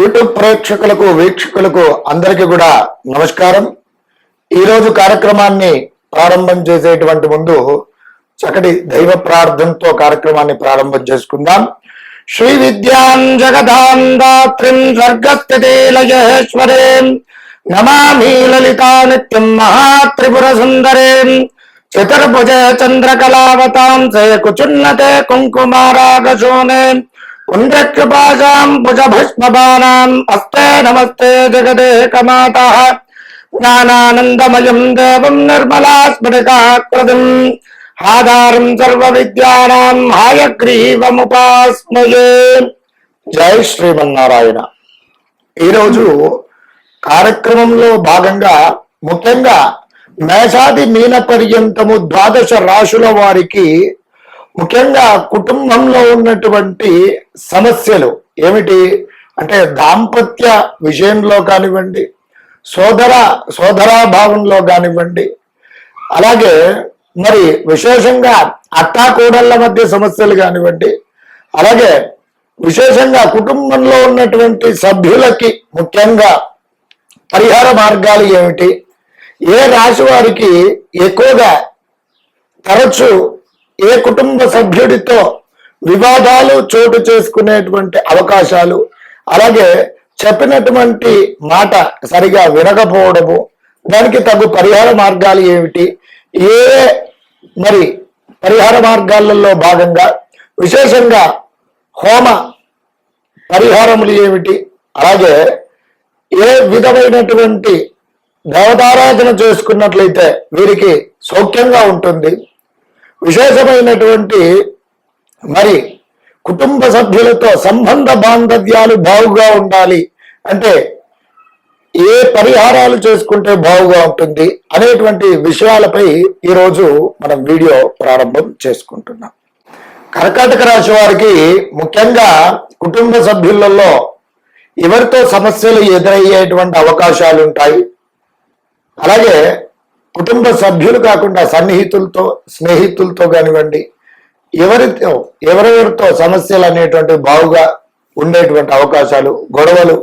YouTube ప్రేక్షకులకు వీక్షకులకు అందరికీ కూడా నమస్కారం. ఈరోజు కార్యక్రమాన్ని ప్రారంభం చేసేటువంటి ముందు చక్కటి దైవ ప్రార్థనతో కార్యక్రమాన్ని ప్రారంభం చేసుకుందాం. శ్రీ విద్యాం జగదాం దాత్రిం స్వర్గస్థితి నమామి లలితా నిత్యం మహాత్రిపుర సుందరేం చతుర్భుజ చంద్రకళావతాం సే కుచున్నతే కుంకుమారాగశోనే పుండ్రకృపాశాం భుజభస్మబాణాం అస్తే నమస్తే జగదేకమాత జ్ఞానానందమయం దేవం నిర్మలా స్ఫటికాకృతిం ఆధారం సర్వ విద్యానాం హాయగ్రీవముపాస్మయే జై శ్రీమన్నారాయణ ఈరోజు కార్యక్రమంలో భాగంగా ముఖ్యంగా మేషాది మీన పర్యంతము ద్వాదశ రాశుల వారికి ముఖ్యంగా కుటుంబంలో ఉన్నటువంటి సమస్యలు ఏమిటి? అంటే దాంపత్య విషయంలో కానివ్వండి సోదర సోదరాభావంలో కానివ్వండి అలాగే మరి విశేషంగా అత్తాకోడళ్ళ మధ్య సమస్యలు కానివ్వండి అలాగే విశేషంగా కుటుంబంలో ఉన్నటువంటి సభ్యులకి ముఖ్యంగా పరిహార మార్గాలు ఏమిటి? ఏ రాశి వారికి ఎక్కువగా తరచు ఏ కుటుంబ సభ్యుడితో వివాదాలు చోటు చేసుకునేటువంటి అవకాశాలు అలాగే చెప్పినటువంటి మాట సరిగా వినకపోవడము దానికి తగు పరిహార మార్గాలు ఏమిటి ఏ మరి పరిహార మార్గాలలో భాగంగా విశేషంగా హోమ పరిహారములు ఏమిటి అలాగే ఏ విధమైనటువంటి దేవతారాధన చేసుకున్నట్లయితే వీరికి సౌఖ్యంగా ఉంటుంది. విశేషమైనటువంటి మరి కుటుంబ సభ్యులతో సంబంధ బాంధవ్యాలు బావుగా ఉండాలి అంటే ఏ పరిహారాలు చేసుకుంటే బావుగా ఉంటుంది అనేటువంటి విషయాలపై ఈరోజు మనం వీడియో ప్రారంభం చేసుకుంటున్నాం. కర్కాటక రాశి వారికి ముఖ్యంగా కుటుంబ సభ్యులలో ఎవరితో సమస్యలు ఎదురయ్యేటువంటి అవకాశాలు ఉంటాయి. అలాగే కుటుంబ సభ్యులు కాకుండా సన్నిహితులతో స్నేహితులతో కానివ్వండి ఎవరితో ఎవరెవరితో సమస్యలు అనేటువంటి బావుగా ఉండేటువంటి అవకాశాలు గొడవలు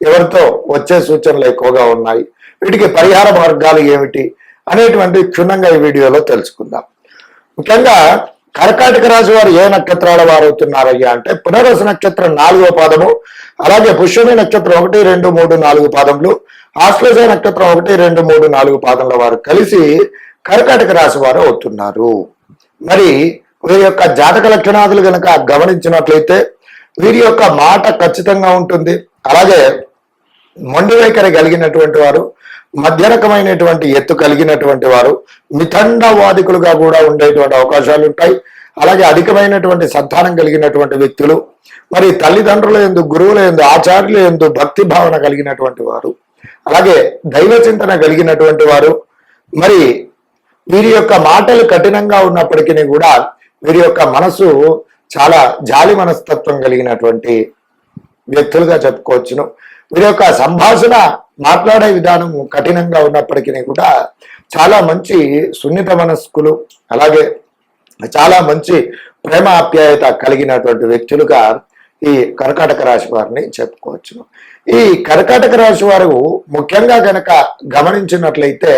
ఎవరితో వచ్చే సూచనలు ఎక్కువగా ఉన్నాయి. వీటికి పరిహార మార్గాలు ఏమిటి అనేటువంటి క్షుణ్ణంగా ఈ వీడియోలో తెలుసుకుందాం. ముఖ్యంగా కర్కాటక రాశి వారు ఏ నక్షత్రాల వారు అవుతున్నారయ్యా అంటే పునరస నక్షత్రం నాలుగో పాదము అలాగే పుష్యమి నక్షత్రం ఒకటి రెండు మూడు నాలుగు పాదములు ఆశ్లేష నక్షత్రం ఒకటి రెండు మూడు నాలుగు పాదముల వారు కలిసి కర్కాటక రాశి వారు అవుతున్నారు. మరి వీరి యొక్క జాతక లక్షణాదులు గనక గమనించినట్లయితే వీరి యొక్క మాట ఖచ్చితంగా ఉంటుంది. అలాగే మొండి వైఖరి కలిగినటువంటి వారు మధ్య రకమైనటువంటి ఎత్తు కలిగినటువంటి వారు మితండవాదికులుగా కూడా ఉండేటువంటి అవకాశాలు ఉంటాయి. అలాగే అధికమైనటువంటి సంతానం కలిగినటువంటి వ్యక్తులు మరి తల్లిదండ్రుల ఎందు గురువుల ఎందు ఆచార్యుల ఎందు భక్తి భావన కలిగినటువంటి వారు అలాగే దైవ చింతన కలిగినటువంటి వారు మరి వీరి యొక్క మాటలు కఠినంగా ఉన్నప్పటికీ కూడా వీరి యొక్క మనసు చాలా జాలి మనస్తత్వం కలిగినటువంటి వ్యక్తులుగా చెప్పుకోవచ్చును. వీరి యొక్క సంభాషణ మాట్లాడే విధానం కఠినంగా ఉన్నప్పటికీ కూడా చాలా మంచి సున్నిత మనస్కులు అలాగే చాలా మంచి ప్రేమ ఆప్యాయత కలిగినటువంటి వ్యక్తులుగా ఈ కర్కాటక రాశి వారిని చెప్పుకోవచ్చును ఈ కర్కాటక రాశి వారు ముఖ్యంగా కనుక గమనించినట్లయితే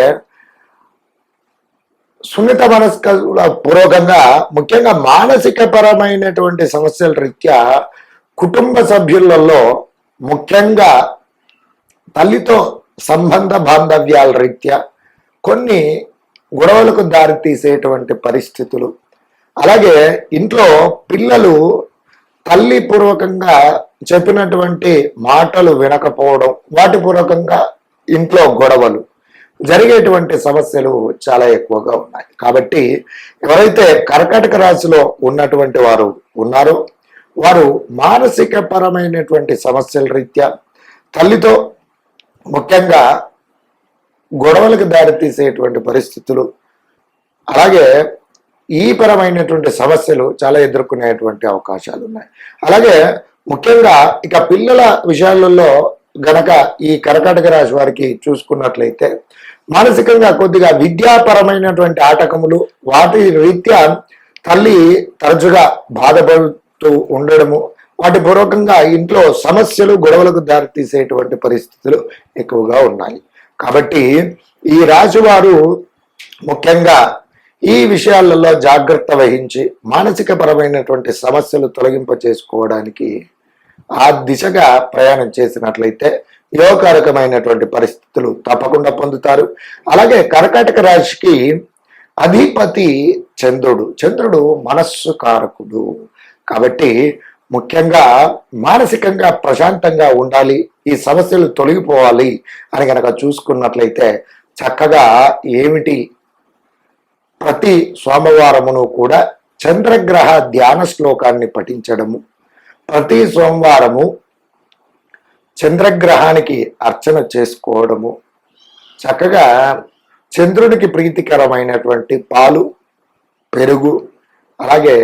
సున్నిత మనస్కుల పూర్వకంగా ముఖ్యంగా మానసిక పరమైనటువంటి సమస్యల రీత్యా కుటుంబ సభ్యులలో ముఖ్యంగా తల్లితో సంబంధ బాంధవ్యాల రీత్యా కొన్ని గొడవలకు దారితీసేటువంటి పరిస్థితులు. అలాగే ఇంట్లో పిల్లలు తల్లి పూర్వకంగా చెప్పినటువంటి మాటలు వినకపోవడం వాటి పూర్వకంగా ఇంట్లో గొడవలు జరిగేటువంటి సమస్యలు చాలా ఎక్కువగా ఉన్నాయి. కాబట్టి ఎవరైతే కర్కాటక రాశిలో ఉన్నటువంటి వారు ఉన్నారో వారు మానసిక పరమైనటువంటి సమస్యల రీత్యా తల్లితో ముఖ్యంగా గొడవలకు దారితీసేటువంటి పరిస్థితులు అలాగే ఈ పరమైనటువంటి సమస్యలు చాలా ఎదుర్కొనేటువంటి అవకాశాలు ఉన్నాయి. అలాగే ముఖ్యంగా ఇక పిల్లల విషయాలలో గనక ఈ కర్కాటక రాశి వారికి చూసుకున్నట్లయితే మానసికంగా కొద్దిగా విద్యాపరమైనటువంటి ఆటకములు వాటి రీత్యా తల్లి తరచుగా బాధపడుతూ ఉండడము వాటి పూర్వకంగా ఇంట్లో సమస్యలు గొడవలకు దారితీసేటువంటి పరిస్థితులు ఎక్కువగా ఉన్నాయి. కాబట్టి ఈ రాశి వారు ముఖ్యంగా ఈ విషయాలలో జాగ్రత్త వహించి మానసిక పరమైనటువంటి సమస్యలు తొలగింప చేసుకోవడానికి ఆ దిశగా ప్రయాణం చేసినట్లయితే యోగకారకమైనటువంటి పరిస్థితులు తప్పకుండా పొందుతారు. అలాగే కర్కాటక రాశికి అధిపతి చంద్రుడు. చంద్రుడు మనస్సు కారకుడు. కాబట్టి ముఖ్యంగా మానసికంగా ప్రశాంతంగా ఉండాలి ఈ సమస్యలు తొలగిపోవాలి అని కనుక చూసుకున్నట్లయితే చక్కగా ఏమిటి ప్రతి సోమవారమును కూడా చంద్రగ్రహ ధ్యాన శ్లోకాన్ని పఠించడము. ప్రతి సోమవారము చంద్రగ్రహానికి అర్చన చేసుకోవడము. చక్కగా చంద్రునికి ప్రీతికరమైనటువంటి పాలు పెరుగు అలాగే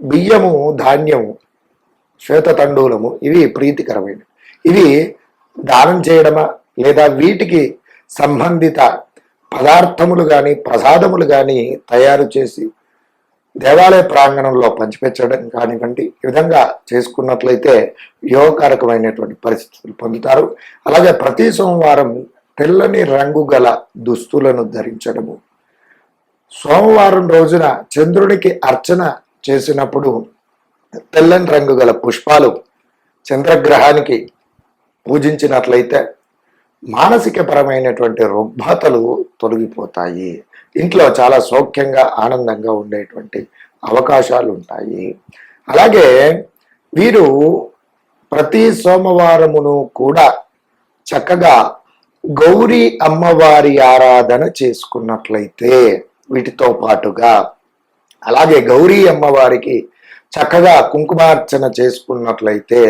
బియ్యము ధాన్యము శ్వేతతండూలము ఇవి ప్రీతికరమైనవి. ఇవి దానం చేయడమా లేదా వీటికి సంబంధిత పదార్థములు కానీ ప్రసాదములు కానీ తయారు చేసి దేవాలయ ప్రాంగణంలో పంచిపెట్టడం కానివ్వండి ఈ విధంగా చేసుకున్నట్లయితే యోగకారకమైనటువంటి పరిస్థితులు పొందుతారు. అలాగే ప్రతి సోమవారం తెల్లని రంగు గల దుస్తులను ధరించడము. సోమవారం రోజున చంద్రునికి అర్చన చేసినప్పుడు తెల్లని రంగు గల పుష్పాలు చంద్రగ్రహానికి పూజించినట్లయితే మానసిక పరమైనటువంటి రుగ్మతలు తొలగిపోతాయి. ఇంట్లో చాలా సౌఖ్యంగా ఆనందంగా ఉండేటువంటి అవకాశాలు ఉంటాయి అలాగే వీరు ప్రతి సోమవారమును కూడా చక్కగా గౌరీ అమ్మవారి ఆరాధన చేసుకున్నట్లయితే వీటితో పాటుగా అలాగే గౌరీ అమ్మవారికి చక్కగా కుంకుమార్చన చేసుకున్నట్లయితే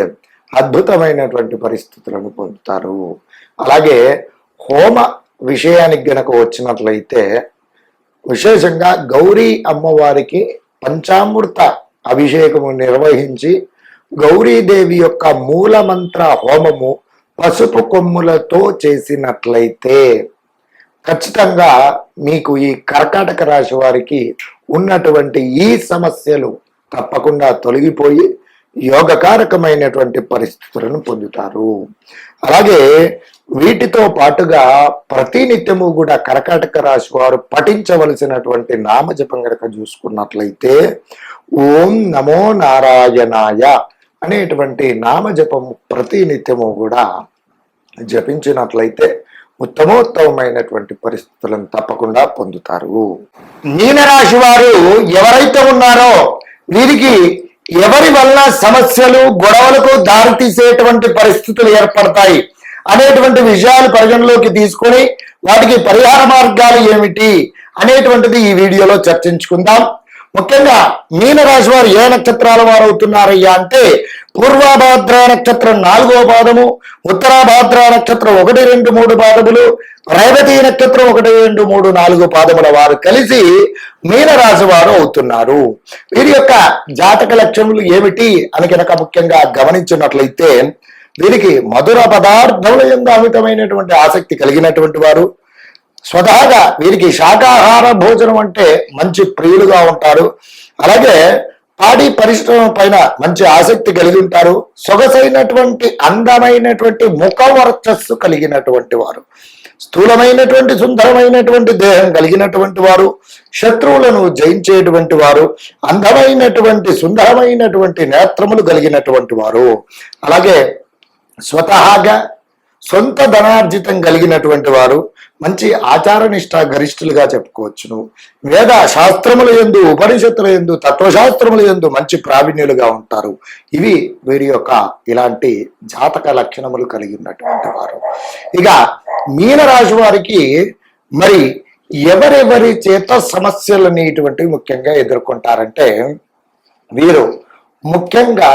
అద్భుతమైనటువంటి పరిస్థితులను పొందుతారు. అలాగే హోమ విషయానికి గనక వచ్చినట్లయితే విశేషంగా గౌరీ అమ్మవారికి పంచామృత అభిషేకము నిర్వహించి గౌరీదేవి యొక్క మూలమంత్ర హోమము పసుపు కొమ్ములతో చేసినట్లయితే ఖచ్చితంగా మీకు ఈ కర్కాటక రాశి వారికి ఉన్నటువంటి ఈ సమస్యలు తప్పకుండా తొలగిపోయి యోగకారకమైనటువంటి పరిస్థితులను పొందుతారు. అలాగే వీటితో పాటుగా ప్రతినిత్యము కూడా కర్కాటక రాశి వారు పఠించవలసినటువంటి నామజపం గనక చూసుకున్నట్లయితే ఓం నమో నారాయణాయ అనేటువంటి నామజపము ప్రతినిత్యము కూడా జపించినట్లయితే ఉత్తమోత్తమైనటువంటి పరిస్థితులను తప్పకుండా పొందుతారు. మీనరాశి వారు ఎవరైతే ఉన్నారో వీరికి ఎవరి వల్ల సమస్యలు గొడవలకు దారితీసేటువంటి పరిస్థితులు ఏర్పడతాయి? అనేటువంటి విషయాలు పరిగణలోకి తీసుకొని వాటికి పరిహార మార్గాలు ఏమిటి అనేటువంటిది ఈ వీడియోలో చర్చించుకుందాం. ముఖ్యంగా మీనరాశి వారు ఏ నక్షత్రాల వారు అవుతున్నారయ్యా అంటే పూర్వభాద్ర నక్షత్రం నాలుగో పాదము ఉత్తరాభాద్ర నక్షత్రం ఒకటి రెండు మూడు పాదములు రేవతి నక్షత్రం ఒకటి రెండు మూడు నాలుగు పాదముల వారు కలిసి మీనరాశి వారు అవుతున్నారు. వీరి యొక్క జాతక లక్ష్యములు ఏమిటి అని కనుక ముఖ్యంగా గమనించినట్లయితే దీనికి మధుర పదార్థముల ఎందు అమితమైనటువంటి ఆసక్తి కలిగినటువంటి వారు స్వతహాగా వీరికి శాకాహార భోజనం అంటే మంచి ప్రియులుగా ఉంటారు. అలాగే పాడి పరిశ్రమ పైన మంచి ఆసక్తి కలిగి ఉంటారు. సొగసైనటువంటి అందమైనటువంటి ముఖ వర్చస్సు కలిగినటువంటి వారు. స్థూలమైనటువంటి సుందరమైనటువంటి దేహం కలిగినటువంటి వారు. శత్రువులను జయించేటువంటి వారు. అందమైనటువంటి సుందరమైనటువంటి నేత్రములు కలిగినటువంటి వారు. అలాగే స్వతహాగా సొంత ధనార్జితం కలిగినటువంటి వారు మంచి ఆచార నిష్ట గరిష్ఠులుగా చెప్పుకోవచ్చును. వేద శాస్త్రముల ఎందు ఉపనిషత్తుల ఎందు తత్వశాస్త్రముల ఎందు మంచి ప్రావీణ్యులుగా ఉంటారు. ఇవి వీరి యొక్క ఇలాంటి జాతక లక్షణములు కలిగి ఉన్నటువంటి వారు. ఇక మీనరాశి వారికి మరి ఎవరెవరి చేత సమస్యలు అనేటువంటివి ముఖ్యంగా ఎదుర్కొంటారంటే వీరు ముఖ్యంగా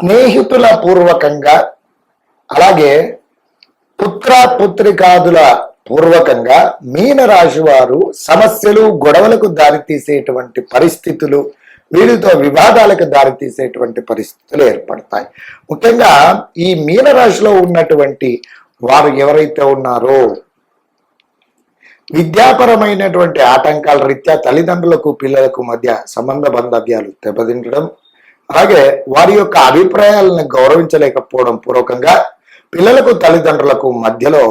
స్నేహితుల పూర్వకంగా అలాగే పుత్ర పుత్రికాదుల పూర్వకంగా మీనరాశి వారు సమస్యలు గొడవలకు దారితీసేటువంటి పరిస్థితులు వీరితో వివాదాలకు దారితీసేటువంటి పరిస్థితులు ఏర్పడతాయి. ముఖ్యంగా ఈ మీనరాశిలో ఉన్నటువంటి వారు ఎవరైతే ఉన్నారో విద్యాపరమైనటువంటి ఆటంకాల రీత్యా తల్లిదండ్రులకు పిల్లలకు మధ్య సంబంధ బంధవ్యాలు దెబ్బతింటడం అలాగే వారి యొక్క అభిప్రాయాలను గౌరవించలేకపోవడం పూర్వకంగా పిల్లలకు తల్లిదండ్రులకు మధ్యలో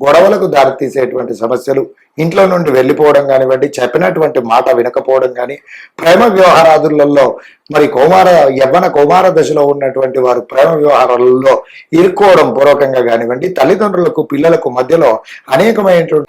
గొడవలకు దారితీసేటువంటి సమస్యలు ఇంట్లో నుండి వెళ్ళిపోవడం కానివ్వండి చెప్పినటువంటి మాట వినకపోవడం కానీ ప్రేమ వ్యవహారాదులలో మరి కుమార యవ్వన కుమార దశలో ఉన్నటువంటి వారు ప్రేమ వ్యవహారాలలో ఇరుక్కోవడం పూర్వకంగా కానివ్వండి తల్లిదండ్రులకు పిల్లలకు మధ్యలో అనేకమైనటువంటి